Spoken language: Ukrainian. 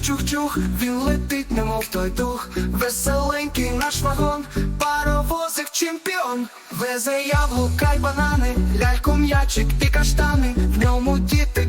чух-чух, він летить, немов той дух, веселенький наш вагон, паровозик чемпіон, везе яблука й банани, ляльку, м'ячик і каштани, в ньому діти,